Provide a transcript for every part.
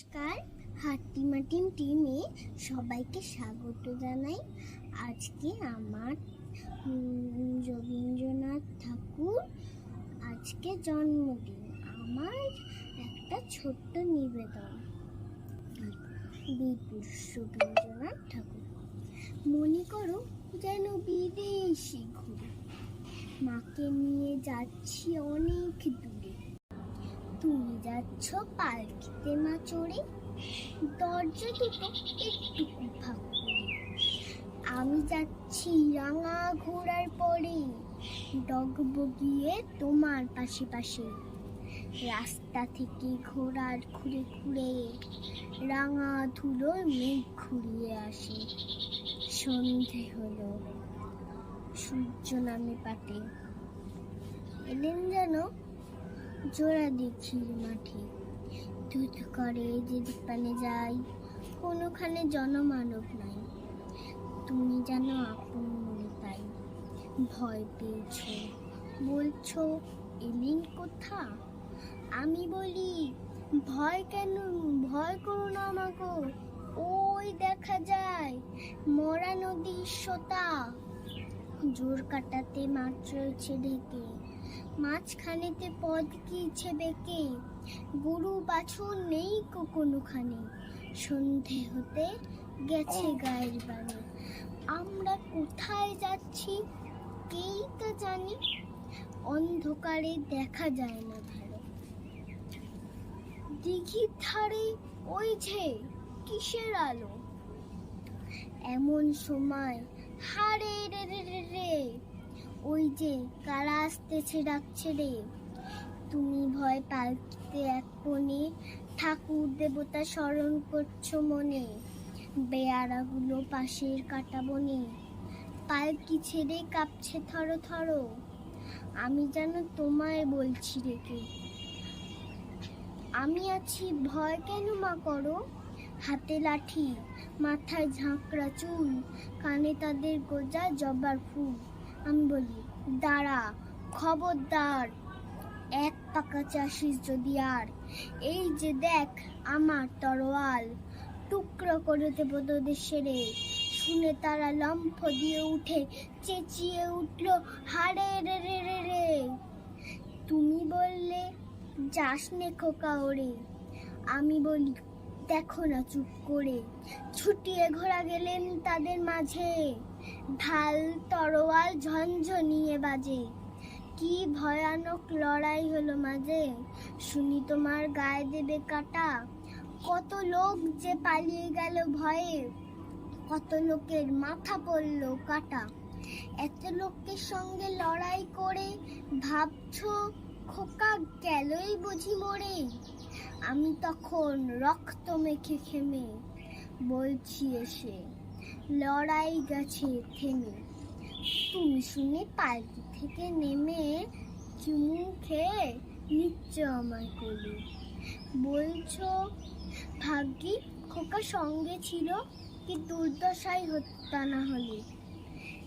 নমস্কার। হাট্টিমাটিম টিমে সবাইকে স্বাগত জানাই। আজকে আমার রবীন্দ্রনাথ ঠাকুর আজকে জন্মদিন। আমার একটা ছোট্ট নিবেদন। বীরপুরুষ রবীন্দ্রনাথ ঠাকুর, মনে করো যেন বিদেশি ঘুরে। মাকে নিয়ে যাচ্ছি অনেক দূরে। তুমি যাচ্ছ পালকিতে মা চড়ে। দরজা দুটো একটু ফাঁক আমি যাচ্ছি রাঙা ঘোড়ার পরে। ডগবগিয়ে তোমার পাশে পাশে। রাস্তা থেকে ঘোড়ার খুঁড়ে খুঁড়ে রাঙা ধুলোর মেঘ ঘুরিয়ে আসে। সন্ধে হলো। সূর্য নামে পাটে। এলেন যেন জোড়া দেখির মাঠে। দুধ করে যেদিক পানে যাই, কোনোখানে জনমানব নাই। তুমি যেন আপন মনে পাই ভয় পেয়েছ। বলছো, এলিন কোথা? আমি বলি, ভয় কেন? ভয় করো না আমাকে ওই দেখা যায়, মরা নদীর সোতা। জোর কাটাতে মাছ রয়েছে ঢেকে মাঝখানেতে পদ গিয়েছে বেঁকে? গরু বাছুর নেই কো কোনোখানে। সন্ধে হতে গেছে গায়ের বাড়ি আমরা কোথায় যাচ্ছি কেই তো জানি। অন্ধকারে দেখা যায় না ভালো। দিঘির ধারে ওই যে কিসের আলো? এমন সময় হারে রে রে রে রে ওই যে কারা আসতেছে, ডাকছে রে। তুমি ভয় পালকিতে এক কোণে ঠাকুর দেবতা স্মরণ করছ মনে। বেয়ারাগুলো পাশের কাটা বনে। পালকি ছেড়ে কাঁপছে থরো থরো। আমি যেন তোমায় বলছি রেখে আমি আছি, ভয় কেন মা করো? হাতে লাঠি, মাথায় ঝাঁকড়া চুল, কানে তাদের গোজা জবার ফুল। আমি বলি, দাঁড়া, খবরদার। এক পাকা চাষিস যদি আর, এই যে দেখ আমার তরোয়াল। টুকরো করে দেব তোদের সেরে। শুনে তারা লম্ফ দিয়ে উঠে চেঁচিয়ে উঠল হারে রে রে রে রে। তুমি বললে, যাস নে খোকা ওরে। আমি বলি, দেখো না চুপ করে। ছুটিয়ে ঘোরা গেলেন তাদের মাঝে। ঢাল, তরোয়াল ঝনঝনিয়ে বাজে। কি ভয়ানক লড়াই হলো মাঝে। শুনি তোমার গায়ে দেবে কাটা। কত লোক যে পালিয়ে গেল ভয়ে। কত লোকের মাথা পড়ল কাটা। এত লোকের সঙ্গে লড়াই করে ভাবছ, খোকা গেলই বুঝি মরে। আমি তখন রক্ত মেখে খেমে বলছি এসে লড়াই গেছে থেমে। তুমি শুনে পালকি থেকে নেমে চুমু খেয়ে নিচ্ছ আমার কোলে। বলছো, ভাগ্যি খোকা সঙ্গে ছিল, কি দুর্দশাই হত্যা না হলে?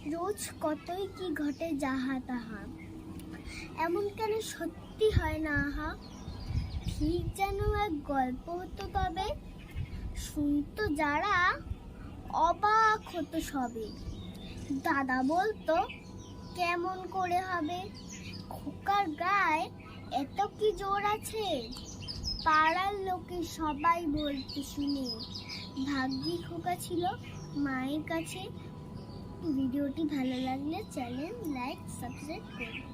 রোজ কতই কি ঘটে যাহা তাহা? এমন কেন সত্যি হয় না আহা? ঠিক যেন এক গল্প হতো তবে। শুনতো যারা অবাক হতো সবে। দাদা বলতো, কেমন করে হবে? খোকার গায়ে এত কি জোর আছে? পাড়ার লোকে সবাই বলতে শুনে। ভাগ্যি খোকা ছিল মায়ের কাছে। ভিডিওটি ভালো লাগলে চ্যানেল লাইক, সাবস্ক্রাইব করুন।